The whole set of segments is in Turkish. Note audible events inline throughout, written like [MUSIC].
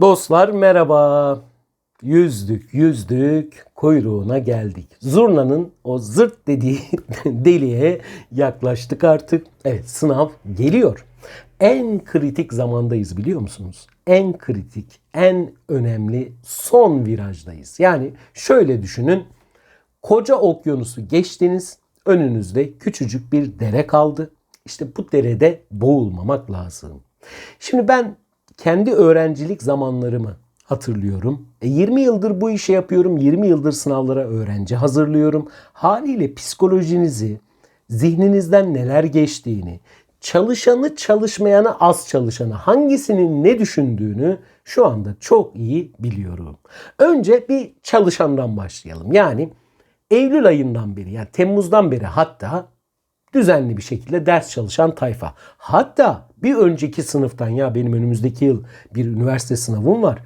Dostlar merhaba. Yüzdük yüzdük kuyruğuna geldik. Zurnanın o zırt dediği [LAUGHS] deliğe yaklaştık artık. Evet sınav geliyor. En kritik zamandayız biliyor musunuz? En kritik, en önemli son virajdayız. Yani şöyle düşünün. Koca okyanusu geçtiniz. Önünüzde küçücük bir dere kaldı. İşte bu derede boğulmamak lazım. Şimdi ben kendi öğrencilik zamanlarımı hatırlıyorum. E 20 yıldır bu işi yapıyorum. 20 yıldır sınavlara öğrenci hazırlıyorum. Haliyle psikolojinizi, zihninizden neler geçtiğini, çalışanı çalışmayanı az çalışanı hangisinin ne düşündüğünü şu anda çok iyi biliyorum. Önce bir çalışandan başlayalım. Yani Eylül ayından beri yani Temmuz'dan beri hatta düzenli bir şekilde ders çalışan tayfa. Hatta bir önceki sınıftan ya benim önümüzdeki yıl bir üniversite sınavım var.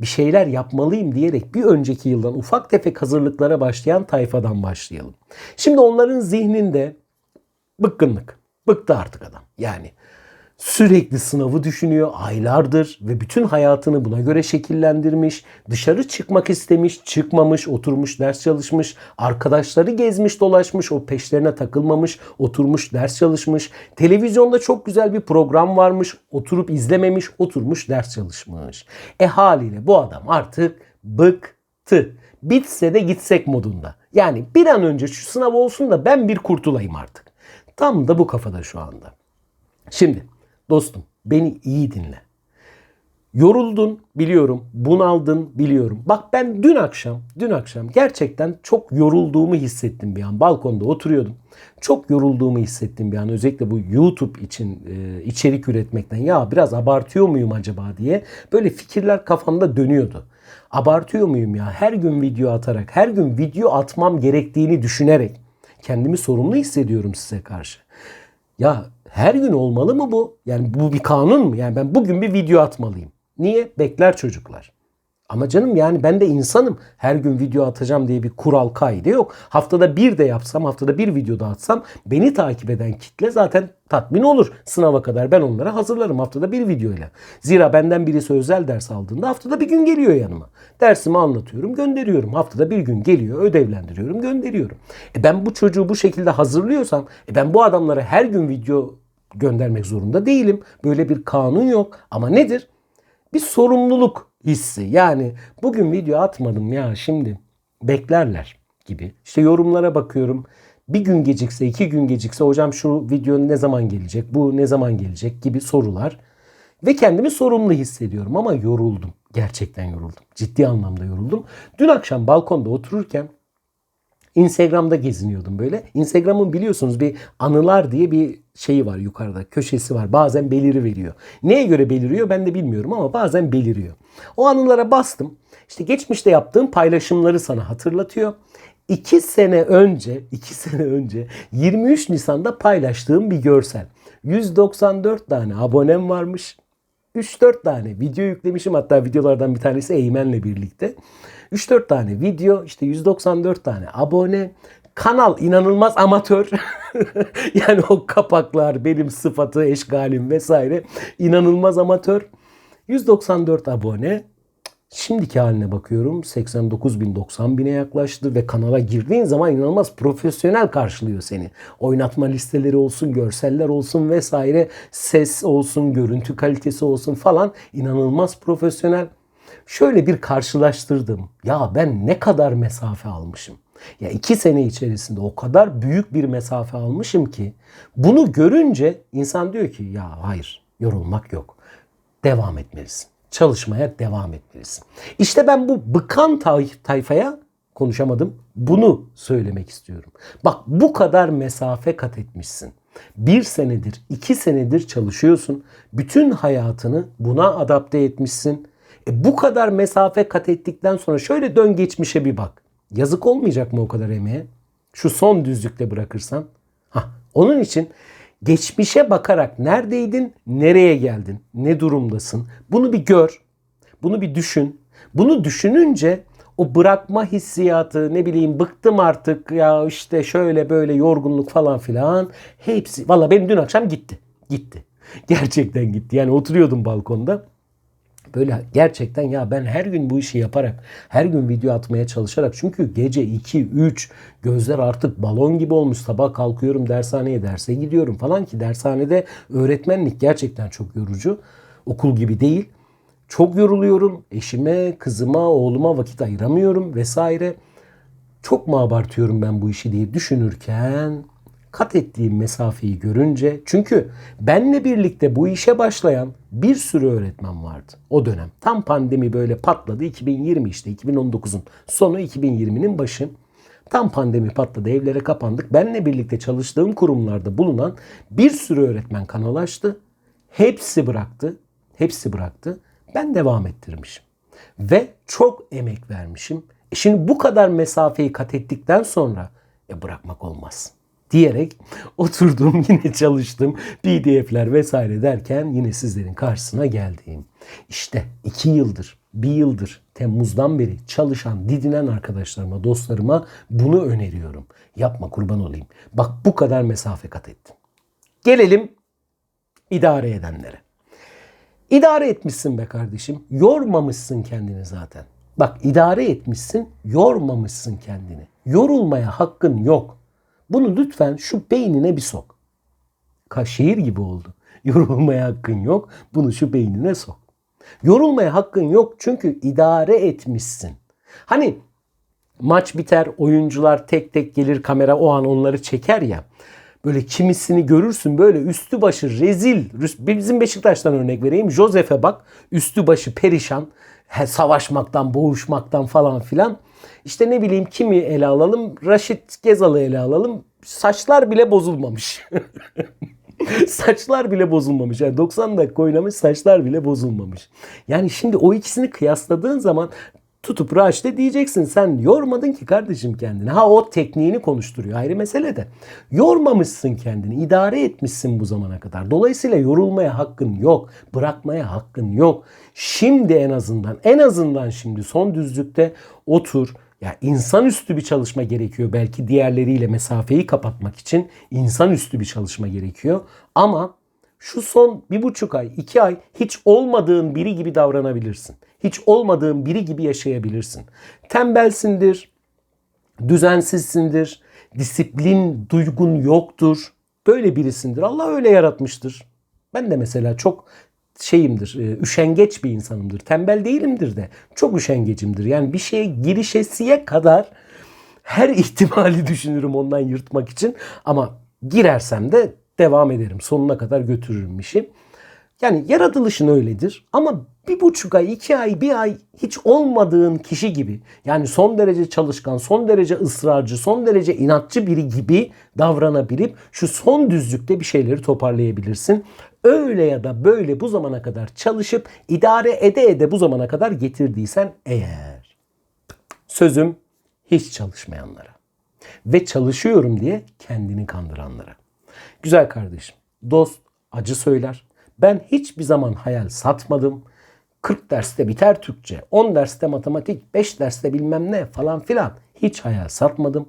Bir şeyler yapmalıyım diyerek bir önceki yıldan ufak tefek hazırlıklara başlayan tayfadan başlayalım. Şimdi onların zihninde bıkkınlık. Bıktı artık adam. Yani sürekli sınavı düşünüyor aylardır ve bütün hayatını buna göre şekillendirmiş. Dışarı çıkmak istemiş, çıkmamış, oturmuş ders çalışmış. Arkadaşları gezmiş, dolaşmış, o peşlerine takılmamış, oturmuş ders çalışmış. Televizyonda çok güzel bir program varmış, oturup izlememiş, oturmuş ders çalışmış. E haliyle bu adam artık bıktı. Bitse de gitsek modunda. Yani bir an önce şu sınav olsun da ben bir kurtulayım artık. Tam da bu kafada şu anda. Şimdi dostum beni iyi dinle. Yoruldun biliyorum, bunaldın biliyorum. Bak ben dün akşam, dün akşam gerçekten çok yorulduğumu hissettim bir an. Balkonda oturuyordum. Çok yorulduğumu hissettim bir an. Özellikle bu YouTube için e, içerik üretmekten. Ya biraz abartıyor muyum acaba diye böyle fikirler kafamda dönüyordu. Abartıyor muyum ya? Her gün video atarak, her gün video atmam gerektiğini düşünerek kendimi sorumlu hissediyorum size karşı. Ya her gün olmalı mı bu? Yani bu bir kanun mu? Yani ben bugün bir video atmalıyım. Niye? Bekler çocuklar. Ama canım yani ben de insanım. Her gün video atacağım diye bir kural kaydı yok. Haftada bir de yapsam, haftada bir video da atsam beni takip eden kitle zaten tatmin olur. Sınava kadar ben onlara hazırlarım haftada bir videoyla. Zira benden birisi özel ders aldığında haftada bir gün geliyor yanıma. Dersimi anlatıyorum, gönderiyorum. Haftada bir gün geliyor, ödevlendiriyorum, gönderiyorum. E ben bu çocuğu bu şekilde hazırlıyorsam, e ben bu adamlara her gün video göndermek zorunda değilim. Böyle bir kanun yok. Ama nedir? Bir sorumluluk hissi. Yani bugün video atmadım ya şimdi beklerler gibi. İşte yorumlara bakıyorum. Bir gün gecikse, iki gün gecikse hocam şu video ne zaman gelecek, bu ne zaman gelecek gibi sorular. Ve kendimi sorumlu hissediyorum ama yoruldum. Gerçekten yoruldum. Ciddi anlamda yoruldum. Dün akşam balkonda otururken Instagram'da geziniyordum böyle. Instagram'ın biliyorsunuz bir anılar diye bir şeyi var yukarıda. Köşesi var. Bazen beliri veriyor. Neye göre beliriyor ben de bilmiyorum ama bazen beliriyor. O anılara bastım. İşte geçmişte yaptığım paylaşımları sana hatırlatıyor. 2 sene önce, [LAUGHS] 2 sene önce 23 Nisan'da paylaştığım bir görsel. 194 tane abonem varmış. 3-4 tane video yüklemişim. Hatta videolardan bir tanesi Eymen'le birlikte. 3-4 tane video, işte 194 tane abone. Kanal inanılmaz amatör. [LAUGHS] yani o kapaklar, benim sıfatı, eşgalim vesaire inanılmaz amatör. 194 abone. Şimdiki haline bakıyorum 89 bin 90 bine yaklaştı ve kanala girdiğin zaman inanılmaz profesyonel karşılıyor seni. Oynatma listeleri olsun, görseller olsun vesaire, ses olsun, görüntü kalitesi olsun falan inanılmaz profesyonel. Şöyle bir karşılaştırdım. Ya ben ne kadar mesafe almışım. Ya iki sene içerisinde o kadar büyük bir mesafe almışım ki bunu görünce insan diyor ki ya hayır yorulmak yok. Devam etmelisin çalışmaya devam etmelisin. İşte ben bu bıkan tay- tayfaya konuşamadım. Bunu söylemek istiyorum. Bak bu kadar mesafe kat etmişsin. Bir senedir, iki senedir çalışıyorsun. Bütün hayatını buna adapte etmişsin. E bu kadar mesafe kat ettikten sonra şöyle dön geçmişe bir bak. Yazık olmayacak mı o kadar emeğe? Şu son düzlükte bırakırsan. Hah, onun için geçmişe bakarak neredeydin, nereye geldin, ne durumdasın? Bunu bir gör. Bunu bir düşün. Bunu düşününce o bırakma hissiyatı ne bileyim bıktım artık ya işte şöyle böyle yorgunluk falan filan hepsi valla benim dün akşam gitti. Gitti. [LAUGHS] Gerçekten gitti. Yani oturuyordum balkonda. Böyle gerçekten ya ben her gün bu işi yaparak, her gün video atmaya çalışarak çünkü gece 2, 3 gözler artık balon gibi olmuş. Sabah kalkıyorum dershaneye derse gidiyorum falan ki dershanede öğretmenlik gerçekten çok yorucu. Okul gibi değil. Çok yoruluyorum. Eşime, kızıma, oğluma vakit ayıramıyorum vesaire. Çok mu abartıyorum ben bu işi diye düşünürken kat ettiğim mesafeyi görünce çünkü benle birlikte bu işe başlayan bir sürü öğretmen vardı o dönem. Tam pandemi böyle patladı 2020 işte 2019'un sonu 2020'nin başı. Tam pandemi patladı evlere kapandık. Benle birlikte çalıştığım kurumlarda bulunan bir sürü öğretmen kanal açtı. Hepsi bıraktı. Hepsi bıraktı. Ben devam ettirmişim. Ve çok emek vermişim. E şimdi bu kadar mesafeyi kat ettikten sonra e bırakmak olmaz diyerek [LAUGHS] oturdum [LAUGHS] yine çalıştım pdf'ler vesaire derken yine sizlerin karşısına geldim. İşte iki yıldır bir yıldır Temmuz'dan beri çalışan didinen arkadaşlarıma dostlarıma bunu öneriyorum. Yapma kurban olayım. Bak bu kadar mesafe kat ettim. Gelelim idare edenlere. İdare etmişsin be kardeşim. Yormamışsın kendini zaten. Bak idare etmişsin, yormamışsın kendini. Yorulmaya hakkın yok. Bunu lütfen şu beynine bir sok. Ka şiir gibi oldu. [LAUGHS] Yorulmaya hakkın yok. Bunu şu beynine sok. Yorulmaya hakkın yok çünkü idare etmişsin. Hani maç biter, oyuncular tek tek gelir kamera o an onları çeker ya. Böyle kimisini görürsün böyle üstü başı rezil. Bizim Beşiktaş'tan örnek vereyim. Josef'e bak üstü başı perişan. Savaşmaktan, boğuşmaktan falan filan. İşte ne bileyim kimi ele alalım? Raşit Gezal'ı ele alalım. Saçlar bile bozulmamış. [LAUGHS] saçlar bile bozulmamış. Yani 90 dakika oynamış saçlar bile bozulmamış. Yani şimdi o ikisini kıyasladığın zaman tutup Raşit'e diyeceksin sen yormadın ki kardeşim kendini. Ha o tekniğini konuşturuyor ayrı mesele de. Yormamışsın kendini idare etmişsin bu zamana kadar. Dolayısıyla yorulmaya hakkın yok. Bırakmaya hakkın yok. Şimdi en azından en azından şimdi son düzlükte otur. Ya insanüstü bir çalışma gerekiyor. Belki diğerleriyle mesafeyi kapatmak için insanüstü bir çalışma gerekiyor. Ama şu son bir buçuk ay, iki ay hiç olmadığın biri gibi davranabilirsin. Hiç olmadığın biri gibi yaşayabilirsin. Tembelsindir, düzensizsindir, disiplin duygun yoktur. Böyle birisindir. Allah öyle yaratmıştır. Ben de mesela çok şeyimdir, e, üşengeç bir insanımdır. Tembel değilimdir de çok üşengecimdir. Yani bir şeye girişesiye kadar her [LAUGHS] ihtimali düşünürüm ondan yırtmak için. Ama girersem de devam ederim. Sonuna kadar götürürüm işi. Yani yaratılışın öyledir ama bir buçuk ay, iki ay, bir ay hiç olmadığın kişi gibi yani son derece çalışkan, son derece ısrarcı, son derece inatçı biri gibi davranabilip şu son düzlükte bir şeyleri toparlayabilirsin. Öyle ya da böyle bu zamana kadar çalışıp idare ede ede bu zamana kadar getirdiysen eğer sözüm hiç çalışmayanlara ve çalışıyorum diye kendini kandıranlara. Güzel kardeşim, dost acı söyler. Ben hiçbir zaman hayal satmadım. 40 derste biter Türkçe, 10 derste matematik, 5 derste bilmem ne falan filan. Hiç hayal satmadım.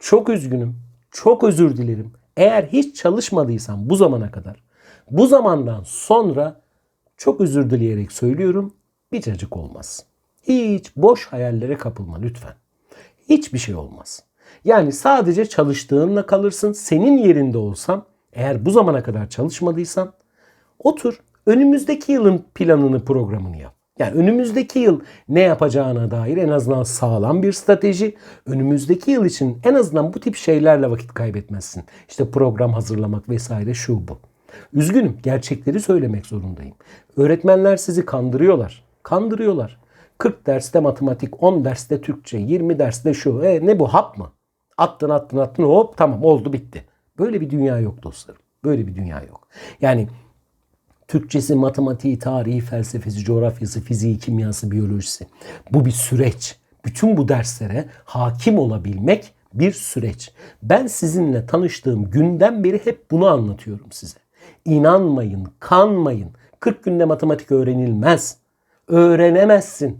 Çok üzgünüm. Çok özür dilerim. Eğer hiç çalışmadıysam bu zamana kadar, bu zamandan sonra çok özür dileyerek söylüyorum. Bir cacık olmaz. Hiç boş hayallere kapılma lütfen. Hiçbir şey olmaz. Yani sadece çalıştığınla kalırsın. Senin yerinde olsam eğer bu zamana kadar çalışmadıysan otur önümüzdeki yılın planını programını yap. Yani önümüzdeki yıl ne yapacağına dair en azından sağlam bir strateji. Önümüzdeki yıl için en azından bu tip şeylerle vakit kaybetmezsin. İşte program hazırlamak vesaire şu bu. Üzgünüm gerçekleri söylemek zorundayım. Öğretmenler sizi kandırıyorlar. Kandırıyorlar. 40 derste matematik, 10 derste Türkçe, 20 derste şu. E, ne bu hap mı? Attın attın attın hop tamam oldu bitti. Böyle bir dünya yok dostlarım. Böyle bir dünya yok. Yani Türkçesi, matematiği, tarihi, felsefesi, coğrafyası, fiziği, kimyası, biyolojisi. Bu bir süreç. Bütün bu derslere hakim olabilmek bir süreç. Ben sizinle tanıştığım günden beri hep bunu anlatıyorum size. İnanmayın, kanmayın. 40 günde matematik öğrenilmez. Öğrenemezsin.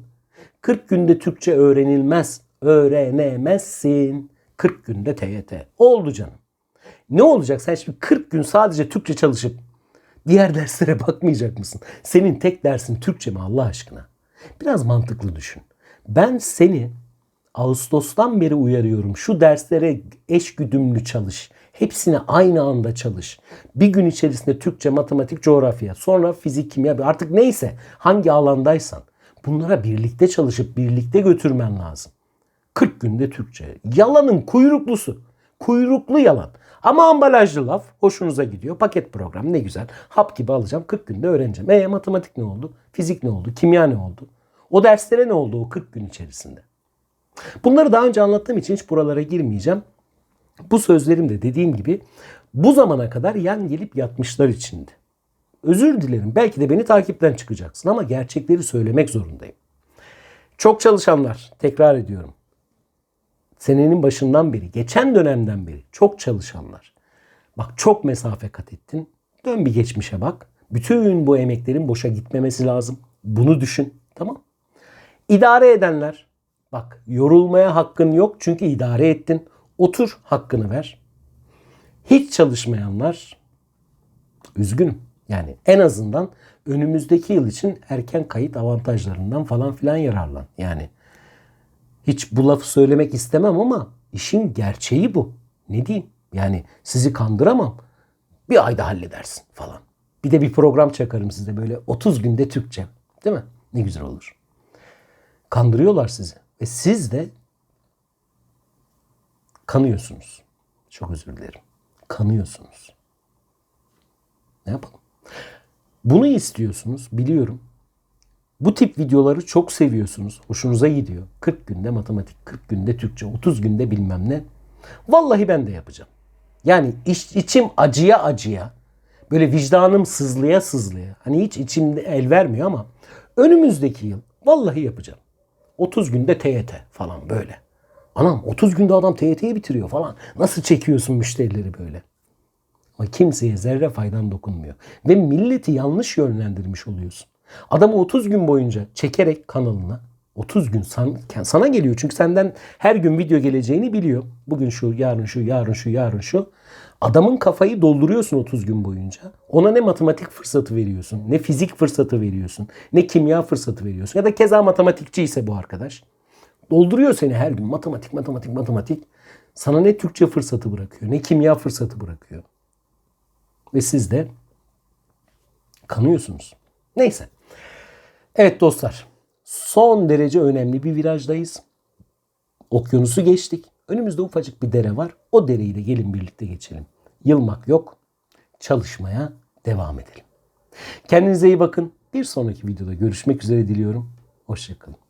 40 günde Türkçe öğrenilmez. Öğrenemezsin. 40 günde TYT. Oldu canım. Ne olacak sen şimdi 40 gün sadece Türkçe çalışıp Diğer derslere [LAUGHS] bakmayacak mısın? Senin tek dersin Türkçe mi Allah aşkına? Biraz mantıklı düşün. Ben seni Ağustos'tan beri uyarıyorum. Şu derslere eş güdümlü çalış. Hepsine aynı anda çalış. Bir gün içerisinde Türkçe, matematik, coğrafya, sonra fizik, kimya artık neyse hangi alandaysan bunlara birlikte çalışıp birlikte götürmen lazım. 40 günde Türkçe. Yalanın kuyruklusu. Kuyruklu yalan. Ama ambalajlı laf hoşunuza gidiyor. Paket program ne güzel. Hap gibi alacağım 40 günde öğreneceğim. E matematik ne oldu? Fizik ne oldu? Kimya ne oldu? O derslere ne oldu o 40 gün içerisinde? Bunları daha önce anlattığım için hiç buralara girmeyeceğim. Bu sözlerim de dediğim gibi bu zamana kadar yan gelip yatmışlar içindi. Özür dilerim. Belki de beni takipten çıkacaksın ama gerçekleri söylemek zorundayım. Çok çalışanlar, tekrar ediyorum. Senenin başından beri, geçen dönemden beri çok çalışanlar. Bak çok mesafe kat ettin. Dön bir geçmişe bak. Bütün bu emeklerin boşa gitmemesi lazım. Bunu düşün. Tamam. İdare edenler. Bak yorulmaya hakkın yok çünkü idare ettin. Otur hakkını ver. Hiç çalışmayanlar üzgünüm. Yani en azından önümüzdeki yıl için erken kayıt avantajlarından falan filan yararlan. Yani hiç bu lafı söylemek istemem ama işin gerçeği bu. Ne diyeyim? Yani sizi kandıramam. Bir ayda halledersin falan. Bir de bir program çakarım size böyle 30 günde Türkçe. Değil mi? Ne güzel olur. Kandırıyorlar sizi. Ve siz de kanıyorsunuz. Çok özür dilerim. Kanıyorsunuz. Ne yapalım? Bunu istiyorsunuz biliyorum. Bu tip videoları çok seviyorsunuz. Hoşunuza gidiyor. 40 günde matematik, 40 günde Türkçe, 30 günde bilmem ne. Vallahi ben de yapacağım. Yani iç, içim acıya acıya, böyle vicdanım sızlıya sızlıya. Hani hiç içimde el vermiyor ama önümüzdeki yıl vallahi yapacağım. 30 günde TYT falan böyle. Anam 30 günde adam TYT'yi bitiriyor falan. Nasıl çekiyorsun müşterileri böyle? Ama kimseye zerre faydan dokunmuyor. Ve milleti yanlış yönlendirmiş oluyorsun. Adamı 30 gün boyunca çekerek kanalına 30 gün san- sana geliyor. Çünkü senden her gün video geleceğini biliyor. Bugün şu, yarın şu, yarın şu, yarın şu. Adamın kafayı dolduruyorsun 30 gün boyunca. Ona ne matematik fırsatı veriyorsun, ne fizik fırsatı veriyorsun, ne kimya fırsatı veriyorsun. Ya da keza matematikçi ise bu arkadaş. Dolduruyor seni her gün matematik, matematik, matematik. Sana ne Türkçe fırsatı bırakıyor, ne kimya fırsatı bırakıyor. Ve siz de kanıyorsunuz. Neyse. Evet dostlar. Son derece önemli bir virajdayız. Okyanusu geçtik. Önümüzde ufacık bir dere var. O dereyi de gelin birlikte geçelim. Yılmak yok. Çalışmaya devam edelim. Kendinize iyi bakın. Bir sonraki videoda görüşmek üzere diliyorum. Hoşçakalın.